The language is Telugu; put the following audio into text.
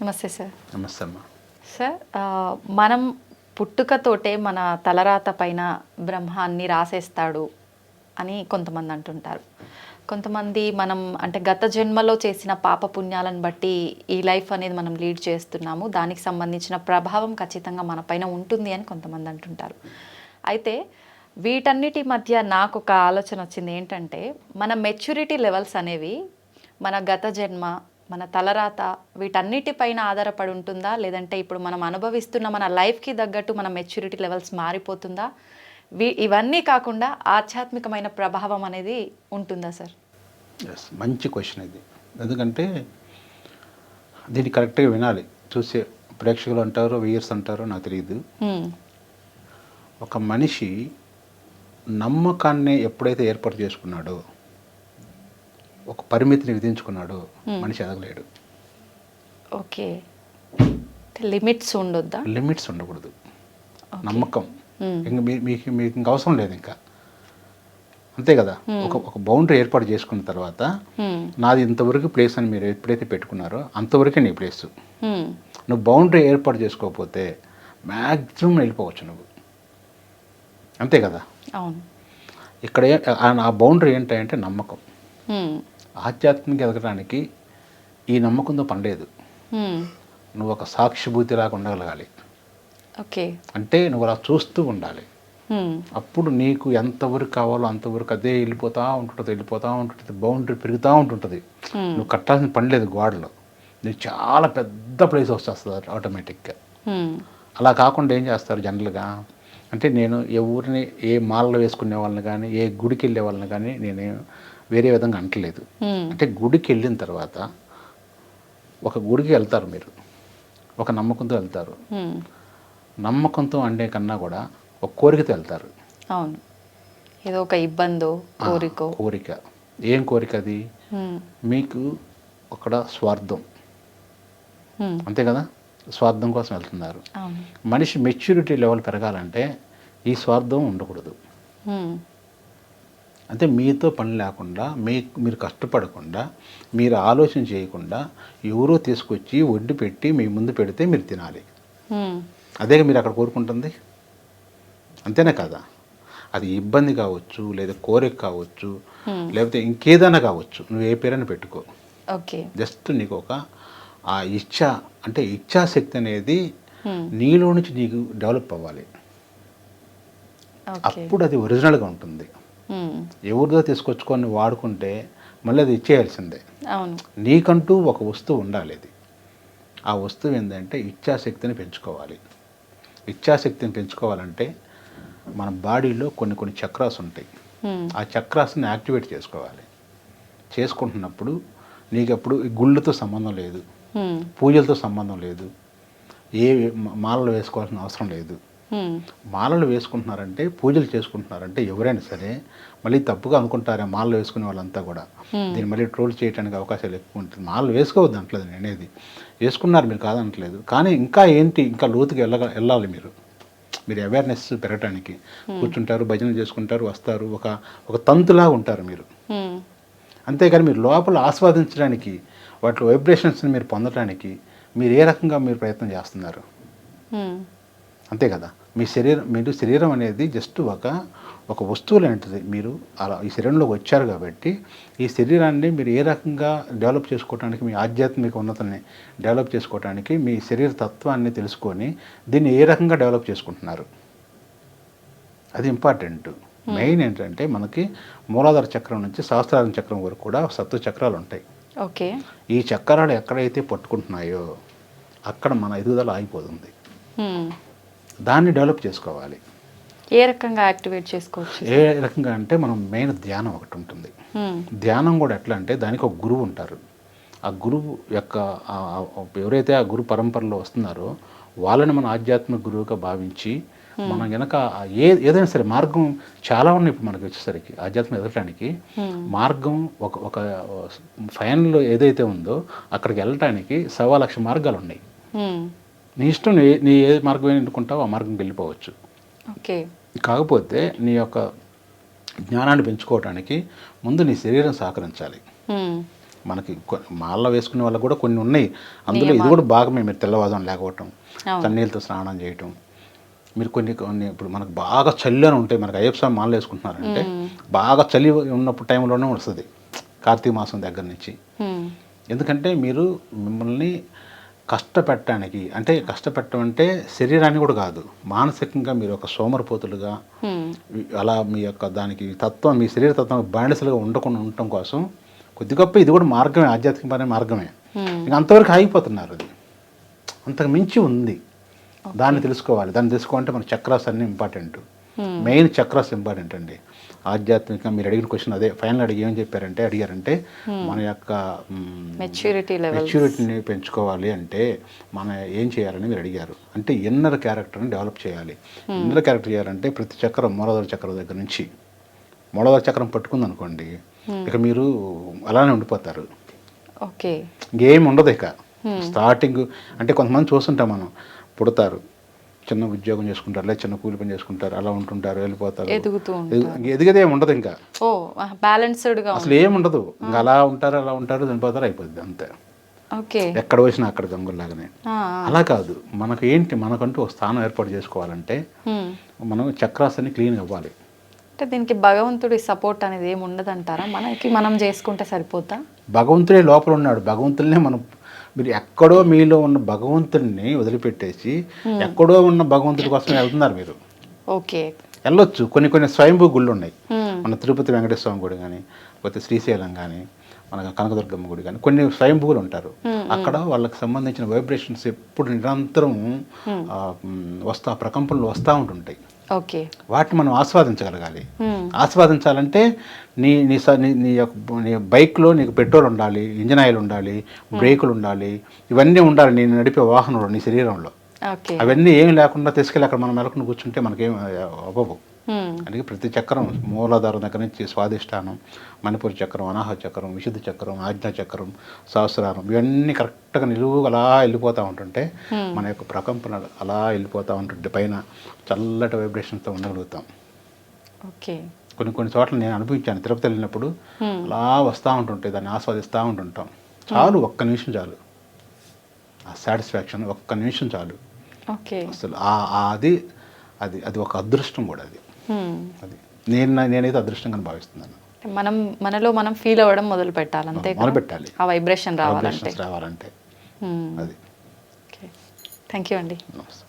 నమస్తే సార్. నమస్తే అమ్మా. సార్ మనం పుట్టుకతోటే మన తలరాత పైన బ్రహ్మ అన్ని రాసేస్తాడు అని కొంతమంది అంటుంటారు. కొంతమంది మనం అంటే గత జన్మలో చేసిన పాప పుణ్యాలను బట్టి ఈ లైఫ్ అనేది మనం లీడ్ చేస్తున్నాము. దానికి సంబంధించిన ప్రభావం ఖచ్చితంగా మన పైన ఉంటుంది అని కొంతమంది అంటుంటారు. అయితే వీటన్నిటి మధ్య నాకు ఒక ఆలోచన వచ్చింది ఏంటంటే మన మెచ్యూరిటీ లెవెల్స్ అనేవి మన గత జన్మ మన తలరాత వీటన్నిటిపైన ఆధారపడి ఉంటుందా? లేదంటే ఇప్పుడు మనం అనుభవిస్తున్న మన లైఫ్కి తగ్గట్టు మన మెచ్యూరిటీ లెవెల్స్ మారిపోతుందా? వీ ఇవన్నీ కాకుండా ఆధ్యాత్మికమైన ప్రభావం అనేది ఉంటుందా సార్? ఎస్ మంచి క్వశ్చన్ ఇది. ఎందుకంటే దీన్ని కరెక్ట్గా వినాలి. చూసే ప్రేక్షకులు అంటారు వ్యూయర్స్ అంటారో నాకు తెలియదు. ఒక మనిషి నమ్మకాన్ని ఎప్పుడైతే ఏర్పాటు చేసుకున్నాడో ఒక పరిమితిని విధించుకున్నాడో మనిషి ఎదగలేడు. ఓకే. లిమిట్స్ ఉండొద్దా? లిమిట్స్ ఉండకూడదు. నమ్మకం. ఇంక మీకు మీకు ఇంక అవసరం లేదు ఇంకా. అంతే కదా? ఒక ఒక బౌండరీ ఏర్పాటు చేసుకున్న తర్వాత. నాది ఇంతవరకు ప్లేస్ అని మీరు ఎప్పుడైతే పెట్టుకున్నారో అంతవరకే నీ ప్లేస్. నువ్వు బౌండరీ ఏర్పాటు చేసుకోకపోతే మ్యాక్సిమం వెళ్ళిపోవచ్చు నువ్వు. అంతే కదా? అవును. ఇక్కడ ఆ- బౌండరీ ఏంటంటే నమ్మకం. ఆధ్యాత్మిక ఎదగడానికి ఈ నమ్మకంతో పనిలేదు. నువ్వు ఒక సాక్షిభూతిలాగా ఉండగలగాలి. ఓకే. అంటే నువ్వు అలా చూస్తూ ఉండాలి. అప్పుడు నీకు ఎంతవరకు కావాలో అంతవరకు అదే వెళ్ళిపోతూ ఉంటుంటుంది వెళ్ళిపోతూ ఉంటుంటుంది బౌండరీ పెరుగుతూ ఉంటుంటుంది. నువ్వు కట్టాల్సిన పని లేదు గోడలో. నీకు చాలా పెద్ద ప్లేస్ వచ్చేస్తుంది ఆటోమేటిక్గా. అలా కాకుండా ఏం చేస్తారు జనరల్గా? అంటే నేను ఏ ఊరిని ఏ మాలలో వేసుకునే వాళ్ళని కానీ ఏ గుడికి వెళ్ళే వాళ్ళని కానీ నేను వేరే విధంగా అంటలేదు. అంటే గుడికి వెళ్ళిన తర్వాత ఒక గుడికి వెళ్తారు మీరు. ఒక నమ్మకంతో వెళ్తారు. నమ్మకంతో అంటే కన్నా కూడా ఒక కోరికతో వెళ్తారు. అవును. ఏదో ఒక ఇబ్బందో కోరికో. కోరిక. ఏం కోరిక అది. మీకు అక్కడ స్వార్థం. అంతే కదా? స్వార్థం కోసం వెళ్తున్నారు. మనిషి మెచ్యూరిటీ లెవెల్ పెరగాలంటే ఈ స్వార్థం ఉండకూడదు. అంటే మీతో పని లేకుండా మీ మీరు కష్టపడకుండా మీరు ఆలోచన చేయకుండా ఎవరో తీసుకొచ్చి వడ్డీ పెట్టి మీ ముందు పెడితే మీరు తినాలి. అదే మీరు అక్కడ కోరుకుంటుంది? అంతేనే కదా? అది ఇబ్బంది కావచ్చు లేదా కోరిక కావచ్చు లేకపోతే ఇంకేదైనా కావచ్చు నువ్వు ఏ పేరైనా పెట్టుకో. ఓకే. జస్ట్ నీకు ఒక ఆ ఇచ్ఛ అంటే ఇచ్ఛాశక్తి అనేది. నీలో నుంచి నీకు డెవలప్ అవ్వాలి. అప్పుడు అది ఒరిజినల్గా ఉంటుంది. ఎవరిదో తీసుకొచ్చుకొని వాడుకుంటే మళ్ళీ అది ఇచ్చేయాల్సిందే. నీకంటూ ఒక వస్తువు ఉండాలి అది. ఆ వస్తువు ఏంటంటే ఇచ్ఛాశక్తిని పెంచుకోవాలి. ఇచ్ఛాశక్తిని పెంచుకోవాలంటే మన బాడీలో కొన్ని కొన్ని చక్రాస్ ఉంటాయి. హ్మ్. ఆ చక్రాస్ని యాక్టివేట్ చేసుకోవాలి. చేసుకుంటున్నప్పుడు నీకు అప్పుడు ఈ గుళ్ళతో సంబంధం లేదు. హ్మ్. పూజలతో సంబంధం లేదు. ఏ మాలలు వేసుకోవాల్సిన అవసరం లేదు. మాలలు వేసుకుంటున్నారంటే పూజలు చేసుకుంటున్నారంటే ఎవరైనా సరే మళ్ళీ తప్పుగా అనుకుంటారే మాలలు వేసుకునే వాళ్ళంతా కూడా. దీన్ని మళ్ళీ ట్రోల్ చేయడానికి అవకాశాలు ఎక్కువ ఉంటుంది. మాలలు వేసుకోవద్దు అంటలేదు నేను అనేది. వేసుకున్నారు మీరు కాదనట్లేదు కానీ ఇంకా ఏంటి? ఇంకా లోతుకి వెళ్ళ వెళ్ళాలి మీరు. మీరు అవేర్నెస్ పెరగడానికి కూర్చుంటారు భజనలు చేసుకుంటారు వస్తారు. ఒక ఒక తంతులా ఉంటారు మీరు. హ్మ్. అంతేగాని మీరు లోపల ఆస్వాదించడానికి వాటి వైబ్రేషన్స్ని మీరు పొందడానికి మీరు ఏ రకంగా మీరు ప్రయత్నం చేస్తున్నారు. అంతే కదా. మీ శరీరం మీరు శరీరం అనేది జస్ట్ ఒక ఒక వస్తువు లాంటిది. మీరు అలా ఈ శరీరంలోకి వచ్చారు కాబట్టి ఈ శరీరాన్ని మీరు ఏ రకంగా డెవలప్ చేసుకోవడానికి మీ ఆధ్యాత్మిక ఉన్నతని డెవలప్ చేసుకోవడానికి మీ శరీర తత్వాన్ని తెలుసుకొని దీన్ని ఏ రకంగా డెవలప్ చేసుకుంటున్నారు? అది ఇంపార్టెంట్. మెయిన్ ఏంటంటే మనకి మూలాధార చక్రం నుంచి సహస్రారం చక్రం వరకు కూడా సప్త చక్రాలు ఉంటాయి. ఓకే. ఈ చక్రాలు ఎక్కడైతే పట్టుకుంటున్నాయో అక్కడ మన ఎదుగుదల ఆగిపోతుంది. హ్మ్. దాన్ని డెవలప్ చేసుకోవాలి. ఏ రకంగా యాక్టివేట్ చేసుకోవచ్చు? ఏ రకంగా అంటే మనం మెయిన్ ధ్యానం ఒకటి ఉంటుంది. ధ్యానం కూడా ఎట్లా అంటే దానికి ఒక గురువు ఉంటారు. ఆ గురువు యొక్క ఎవరైతే ఆ గురు పరంపరలో వస్తున్నారో వాళ్ళని మన ఆధ్యాత్మిక గురువుగా భావించి మనం గనక ఏ ఏదైనా సరే మార్గం చాలా ఉన్నాయి ఇప్పుడు మనకి వచ్చేసరికి ఆధ్యాత్మిక ఎదగటానికి. మార్గం ఒక ఒక ఫైనల్ ఏదైతే ఉందో అక్కడికి వెళ్ళటానికి సవా లక్ష మార్గాలు ఉన్నాయి. నీ ఇష్టం నీ నీ ఏ మార్గం ఎన్నుకుంటావో ఆ మార్గంకి వెళ్ళిపోవచ్చు. ఓకే. కాకపోతే నీ యొక్క జ్ఞానాన్ని పెంచుకోవడానికి ముందు నీ శరీరం సహకరించాలి. మనకి కొ- మాల వేసుకునే వాళ్ళకి కూడా కొన్ని ఉన్నాయి. అందులో ఇది కూడా భాగమే మీరు తెల్లవాదం లేకపోవటం అవును. చన్నీళ్ళతో స్నానం చేయటం. మీరు కొన్ని కొన్ని ఇప్పుడు మనకు బాగా చలి అని ఉంటాయి మనకు అయ్యప్ప స్వామి మాల వేసుకుంటున్నారంటే బాగా చలి ఉన్నప్పుడు టైంలోనే వస్తుంది. కార్తీక మాసం దగ్గర నుంచి. ఎందుకంటే మీరు మిమ్మల్ని కష్టపెట్టడానికి అంటే కష్టపెట్టడం అంటే శరీరాన్ని కూడా కాదు. మానసికంగా మీరు ఒక సోమరిపోతులుగా. అలా మీ యొక్క దానికి తత్వం మీ శరీర తత్వం బానిసలుగా ఉండకుండా ఉండటం కోసం కొద్ది గొప్ప ఇది కూడా మార్గమే ఆధ్యాత్మికమైన మార్గమే. ఇంకా అంతవరకు ఆగిపోతున్నారు అది. అంతకు మించి ఉంది. దాన్ని తెలుసుకోవాలి. దాన్ని తెలుసుకోవాలంటే మన చక్రాస్ అన్నీ ఇంపార్టెంట్. మెయిన్ చక్రాస్ ఇంపార్టెంట్ అండి ఆధ్యాత్మికంగా మీరు అడిగిన క్వశ్చన్ అదే. ఫైనల్ అడిగి ఏం చెప్పారంటే అడిగారంటే మన యొక్క మెచ్యూరిటీ మెచ్యూరిటీని పెంచుకోవాలి అంటే మన ఏం చేయాలని మీరు అడిగారు. అంటే ఇన్నర్ క్యారెక్టర్ని డెవలప్ చేయాలి. ఇన్నర్ క్యారెక్టర్ చేయాలంటే ప్రతి చక్రం మూలధర చక్రం దగ్గర నుంచి మూలధర చక్రం పట్టుకుంది అనుకోండి ఇక మీరు అలానే ఉండిపోతారు. ఓకే ఇంకేం ఉండదు ఇక. స్టార్టింగ్ అంటే కొంతమంది చూస్తుంటాం మనం పుడతారు. చిన్న ఉద్యోగం చేసుకుంటారు లేదా చిన్న కూలి పని చేసుకుంటారు అలా ఉంటుంటారు వెళ్ళిపోతారు. ఎదుగుతూ ఎదిగేదే ఉండదు ఇంకా. ఓ బ్యాలెన్స్డ్గా అసలు ఏం ఉండదు ఇంకా అలా ఉంటారు అలా ఉంటారు చనిపోతారు అయిపోద్ది అంతే. ఓకే. ఎక్కడ వచ్చినా అక్కడ గంగుల్లాగానే అలా కాదు. మనకు ఏంటి మనకంటూ ఒక స్థానం ఏర్పాటు చేసుకోవాలంటే. మనం చక్రాస్ అన్ని క్లీన్ అవ్వాలి అంటే దీనికి భగవంతుడి సపోర్ట్ అనేది ఏమి ఉండదంటారా మనకి మనం చేసుకుంటే సరిపోతా? భగవంతుడే లోపల ఉన్నాడు. భగవంతుడినే మనం మీరు ఎక్కడో మీలో ఉన్న భగవంతుడిని వదిలిపెట్టేసి ఎక్కడో ఉన్న భగవంతుడి కోసం వెళ్తున్నారు మీరు. ఓకే. వెళ్ళొచ్చు. కొన్ని కొన్ని స్వయంభూ గుళ్ళు ఉన్నాయి. హ్మ్. మన తిరుపతి వెంకటేశ్వర స్వామి గుడి కానీ లేకపోతే శ్రీశైలం కానీ మన కనకదుర్గమ్మ గుడి కానీ కొన్ని స్వయంభూలు ఉంటారు. అక్కడ వాళ్ళకి సంబంధించిన వైబ్రేషన్స్ ఎప్పుడు నిరంతరం వస్తా ప్రకంపనలు వస్తూ ఉంటుంటాయి. ఓకే. వాటిని మనం ఆస్వాదించగలగాలి. ఆస్వాదించాలంటే నీ నీ స- నీ నీ యొక్క నీ బైక్లో నీకు పెట్రోల్ ఉండాలి ఇంజన్ ఆయిల్ ఉండాలి బ్రేకులు ఉండాలి ఇవన్నీ ఉండాలి నేను నడిపే వాహనంలో నీ శరీరంలో. అవన్నీ ఏం లేకుండా తీసుకెళ్ళి అక్కడ మనం మెలకుని కూర్చుంటే మనకేం అవ్వవు. అందుకే ప్రతి చక్రం మూలాధారం దగ్గర నుంచి స్వాదిష్టానం మణిపూర్ చక్రం అనాహ చక్రం విశుద్ధ చక్రం ఆజ్ఞా చక్రం సహస్రారం ఇవన్నీ కరెక్ట్గా నిలువు అలా వెళ్ళిపోతూ ఉంటుంటే మన యొక్క ప్రకంపన అలా వెళ్ళిపోతూ ఉంటుంటే పైన చల్లటి వైబ్రేషన్తో ఉండగలుగుతాం. ఓకే. కొన్ని కొన్ని చోట్ల నేను అనుభవించాను. తిరుపతి వెళ్ళినప్పుడు అలా వస్తూ ఉంటుంటే దాన్ని ఆస్వాదిస్తూ ఉంటుంటాం. చాలు ఒక్క నిమిషం చాలు. ఆ సాటిస్ఫాక్షన్ ఒక్క నిమిషం చాలు. అసలు అది అది అది ఒక అదృష్టం కూడా అది. అది. నేను నేనైతే అదృష్టంగా భావిస్తున్నాను. మనం మనలో మనం ఫీల్ అవ్వడం మొదలు పెట్టాలి అంతే కదా? మొదలుపెట్టాలి. ఆ వైబ్రేషన్ రావాలంటే. రావాలంటే. అది. ఓకే. థ్యాంక్ యూ అండి. నమస్తే.